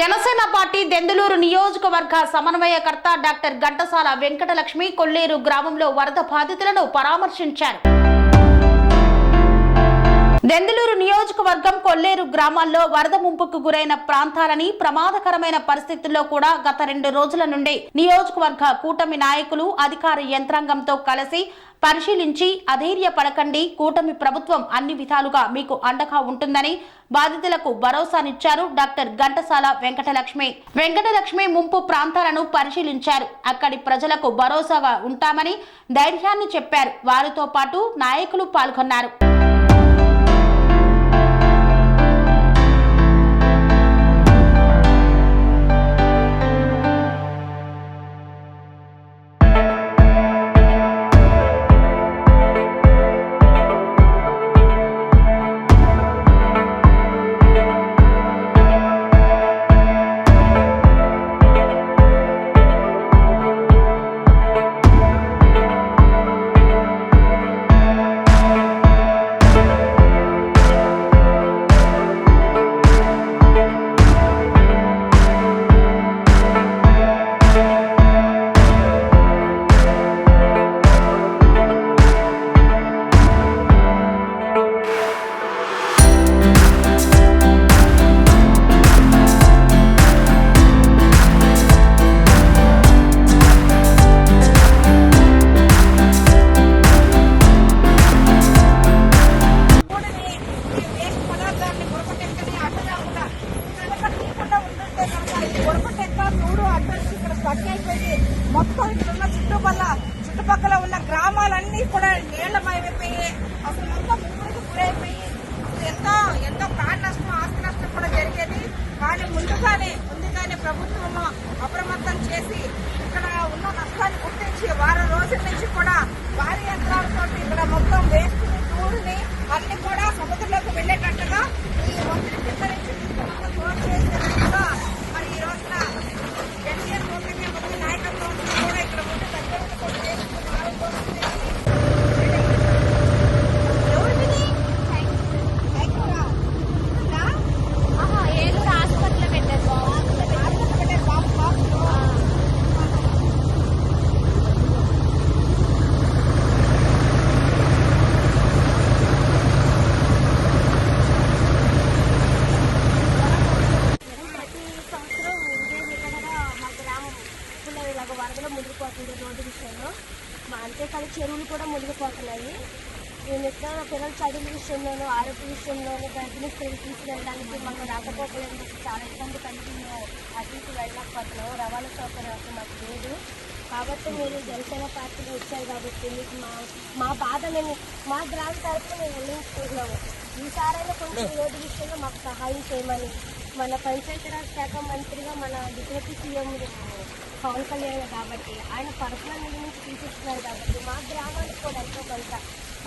Janasena party Denduluru నియోజకవర్గ సమన్వయకర్త doctor Ghantasala Venkatalakshmi కొల్లేరు గ్రామంలో వరద బాధితులను పరామర్శించారు. దెందులూరు నియోజకవర్గం కొల్లేరు గ్రామాల్లో వరద ముంపుకు గురైన ప్రాంతాలని ప్రమాదకరమైన పరిస్థితుల్లో కూడా గత రెండు రోజుల నుండి నియోజకవర్గ కూటమి నాయకులు అధికార యంత్రాంగంతో కలిసి పరిశీలించి అధైర్య పడకండి కూటమి ప్రభుత్వం అన్ని విధాలుగా మీకు అండగా ఉంటుందని బాధితులకు భరోసానిచ్చారు డాక్టర్ ఘంటసాల వెంకటలక్ష్మి. వెంకటలక్ష్మి ముంపు ప్రాంతాలను పరిశీలించారు. అక్కడి ప్రజలకు భరోసాగా ఉంటామని ధైర్యాన్ని చెప్పారు. వారితో పాటు నాయకులు పాల్గొన్నారు. అన్ని కూడా నీళ్ళమయమైపోయి అసలు మొత్తం ముప్పుడికి గురైపోయి అసలు ఎంతో ఎంతో ప్రాణ నష్టం ఆస్తి నష్టం కూడా జరిగేది. కానీ ముందుగానే ముందుగానే ప్రభుత్వం అప్రమత్తం చేసి ఇక్కడ ఉన్న నష్టాన్ని గుర్తించి వారం రోజుల నుంచి కూడా భారీ యంత్రాలతో ఇక్కడ మొత్తం వేస్ట్ టూర్ని అన్ని కూడా సముద్రంలోకి వెళ్ళేటట్టుగా ఈ ఒత్తిడి కింద నుంచి తీసుకున్న తోడు చేసేటట్టుగా మరి ఈ రోజున ఎన్టీఆర్ కూటమి ముందు నాయకత్వం కూడా ఇక్కడ ముందు దగ్గర కూడా చేసుకుని ఆలోచిస్తుంది. ఎవరిది? సైకిలా? ఉందా? ఆహా, ఏలూరు హాస్పిటల్లో పెట్టారు బాబు. ఆలోచన పెట్టారు బాబు బాబు. ప్రతి సంవత్సరం ఇదే విధంగా మా గ్రామం ఫుల్ ఇలాగ వరదలు మునిగిపోతుంది రోడ్డు విషయంలో మా అంతేకాదు చెరువులు కూడా మునిగిపోతున్నాయి నేను ఇక్కడ పిల్లల చదువుల విషయంలోనూ ఆరోగ్య విషయంలోనూ గర్భిణీ స్త్రీలు తీసుకెళ్ళడానికి మాకు రాకపోకలేదు చాలా ఇబ్బంది కలిగి మేము అటు ఇటు వెళ్ళకపోతున్నాం రవాణా సౌకర్యం మాకు లేదు. కాబట్టి మీరు జనసేన పార్టీకి వచ్చారు కాబట్టి మీకు మా మా బాధ మేము మా గ్రామ తరఫున మేము వెళ్ళించుకుంటున్నాము. ఈసారైనా కొంచెం రోడ్డు విషయంలో మాకు సహాయం చేయమని మన పంచాయతీరాజ్ శాఖ మంత్రిగా మన డిప్యూటీ సీఎం పవన్ కళ్యాణ్ కాబట్టి ఆయన పర్సనల్ నుంచి తీసుకున్నారు కాబట్టి మా గ్రామానికి కూడా ఎంతో కొంత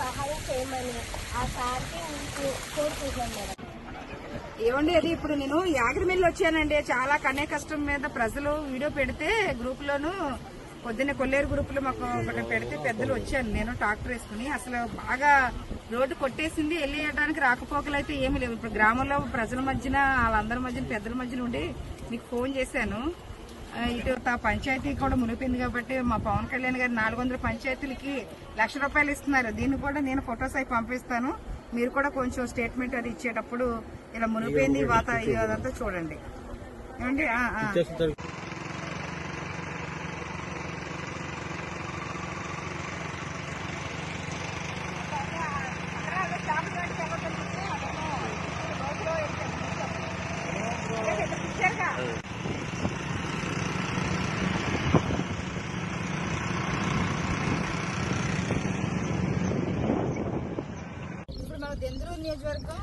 సహాయం చేయమని ఆ సార్కి కోరుకుంటున్నాను మేడం ఏమండి అది ఇప్పుడు నేను యాగరిమిల్లి వచ్చానండి. చాలా కనే కష్టం మీద ప్రజలు వీడియో పెడితే గ్రూప్ లోను పొద్దున్న కొల్లేరు గ్రూప్లో మాకు ఒకటి పెడితే పెద్దలు వచ్చాను నేను ట్రాక్టర్ వేసుకుని అసలు బాగా రోడ్డు కొట్టేసింది వెళ్ళేయడానికి రాకపోకలు అయితే ఏమీ లేవు. ఇప్పుడు గ్రామంలో ప్రజల మధ్యన వాళ్ళందరి మధ్యన పెద్దల మధ్యన ఉండి మీకు ఫోన్ చేశాను. ఇటు తా పంచాయతీ కూడా మునిపోయింది కాబట్టి మా పవన్ కళ్యాణ్ గారు నాలుగు వందల పంచాయతీలకి లక్ష రూపాయలు ఇస్తున్నారు. దీన్ని కూడా నేను ఫొటోస్ అవి పంపిస్తాను. మీరు కూడా కొంచెం స్టేట్మెంట్ అది ఇచ్చేటప్పుడు ఇలా మునిపోయింది వాత అదంతా చూడండి. ఏమండి ఆ, ఆ. ఇప్పుడు మనం దెందులూరు నియోజకవర్గం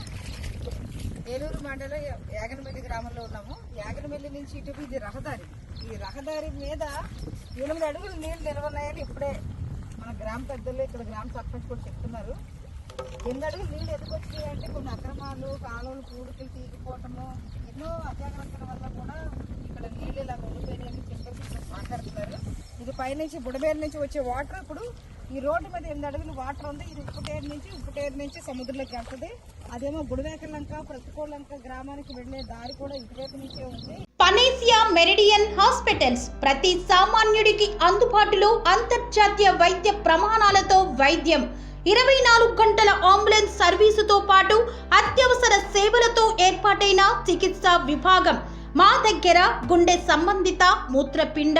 ఏలూరు మండలం యాగనపల్లి గ్రామంలో ఉన్నాము. యాగనమల్లి నుంచి ఇటు ఇది రహదారి. ఈ రహదారి మీద ఎనిమిది అడుగులు నీళ్ళు నిలవన్నాయని ఇప్పుడే మన గ్రామ పెద్దలు ఇక్కడ గ్రామ సర్పంచ్ కూడా చెప్తున్నారు. ఎనిమిది అడుగులు నీళ్ళు ఎందుకు వచ్చినాయి కొన్ని అక్రమాలు కాలువలు పూడికలు తీగిపోవటము ఎన్నో అత్యాగ్రతల వల్ల కూడా ఇక్కడ నీళ్ళు ఇలా ఉండిపోయినాయని చెప్పేసి మాట్లాడుతున్నారు. ఇది పైనుంచి బుడమేరు నుంచి వచ్చే వాటర్ ఇప్పుడు ఈ రోడ్డు మీద ఎనిమిది అడుగులు వాటర్ ఉంది. ఇది ఉప్పుటేరు నుంచి ఉప్పుటేరు నుంచి సముద్రంలోకి వెళ్తుంది. అదేమో గుడివేకలంక ప్రతికోళ్ళంక గ్రామానికి వెళ్ళే దారి కూడా ఇటువైపు నుంచే ఉంది. పనేసియా మెరిడియన్ హాస్పిటల్స్ ప్రతి సామాన్యుడికి అందుబాటులో అంతర్జాతీయ వైద్య ప్రమాణాలతో వైద్యం. ఇరవై నాలుగు గంటల అంబులెన్స్ సర్వీసుతో పాటు అత్యవసర సేవలతో ఏర్పాటైన చికిత్సా విభాగం. మా దగ్గర గుండె సంబంధిత మూత్రపిండ